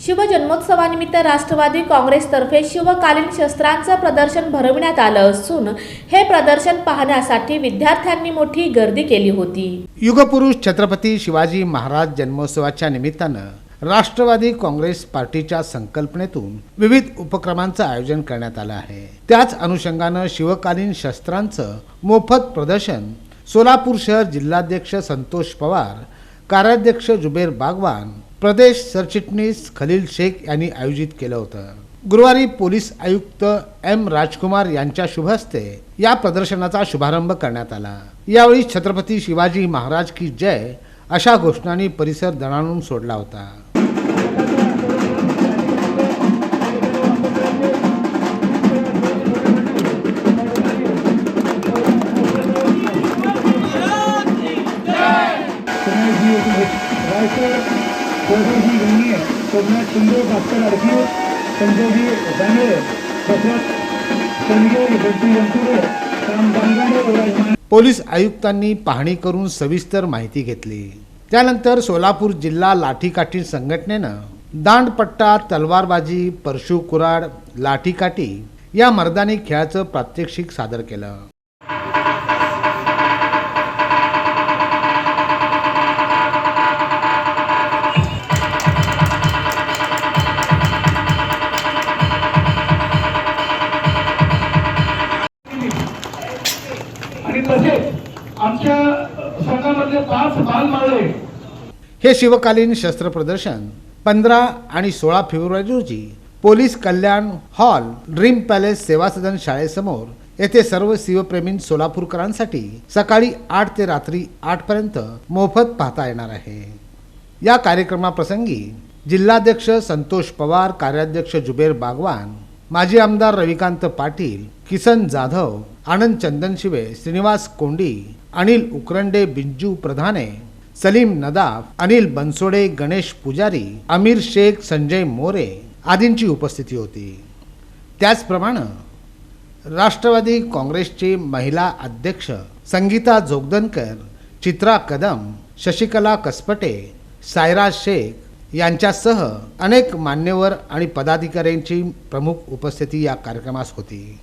शिवजन्मोत्सवानिमित्त राष्ट्रवादी काँग्रेसतर्फे शिवकालीन शस्त्रांचं प्रदर्शन भरविण्यात आलं असून हे प्रदर्शन पाहण्यासाठी विद्यार्थ्यांनी मोठी गर्दी केली होती. युगपुरुष छत्रपती शिवाजी महाराज जन्मोत्सवाच्या निमित्तानं राष्ट्रवादी काँग्रेस पार्टीच्या संकल्पनेतून विविध उपक्रमांचं आयोजन करण्यात आलं आहे. त्याच अनुषंगानं शिवकालीन शस्त्रांचं मोफत प्रदर्शन सोलापूर शहर जिल्हाध्यक्ष संतोष पवार कार्याध्यक्ष जुबेर बागवान प्रदेश सरचिटणीस खलील शेख यांनी आयोजित केलं होतं. गुरुवारी पोलीस आयुक्त एम राजकुमार यांच्या शुभ हस्ते या प्रदर्शनाचा शुभारंभ करण्यात आला. यावेळी छत्रपती शिवाजी महाराज की जय अशा घोषणांनी परिसर दणाणून सोडला होता. सोमनाथ जी रायसर चौधरी जी गंगे सोमनाथ सुंदर भास्कर अडकी संजय जी दांगडे दशरथ संजय गड्डी यंतुरे राम बांगाडे विराजमान पोलीस आयुक्तांनी पाहणी करून सविस्तर माहिती घेतली. त्यानंतर सोलापूर जिल्हा लाठीकाठी संघटनेनं दांडपट्टा तलवारबाजी परशु कुराड लाठीकाठी या मर्दानी खेळाचं प्रात्यक्षिक सादर केलं. तसेच आमच्या संघामधले पाच हे शिवकालीन शस्त्र प्रदर्शन पंधरा आणि सोळा फेब्रुवारी रोजी police Kalyan hall dream palace Seva Sadan शाळेसमोर येथे सर्व शिवप्रेमी सोलापूरकरांसाठी सकाळी आठ ते रात्री आठ पर्यंत मोफत पाहता येणार आहे. या कार्यक्रमाप्रसंगी जिल्हाध्यक्ष संतोष पवार कार्याध्यक्ष जुबेर बागवान माजी आमदार रविकांत पाटील किसन जाधव आनंद चंदनशिवे श्रीनिवास कोंडी अनिल उकरंडे बिंजू प्रधाने सलीम नदाफ अनिल बनसोडे गणेश पुजारी अमीर शेख संजय मोरे आदींची उपस्थिती होती. त्याचप्रमाणे राष्ट्रवादी काँग्रेसचे महिला अध्यक्ष संगीता जोगदनकर चित्रा कदम शशिकला कसपटे सायरा शेख यांच्यासह अनेक मान्यवर आणि पदाधिकाऱ्यांची प्रमुख उपस्थिती या कार्यक्रमास होती.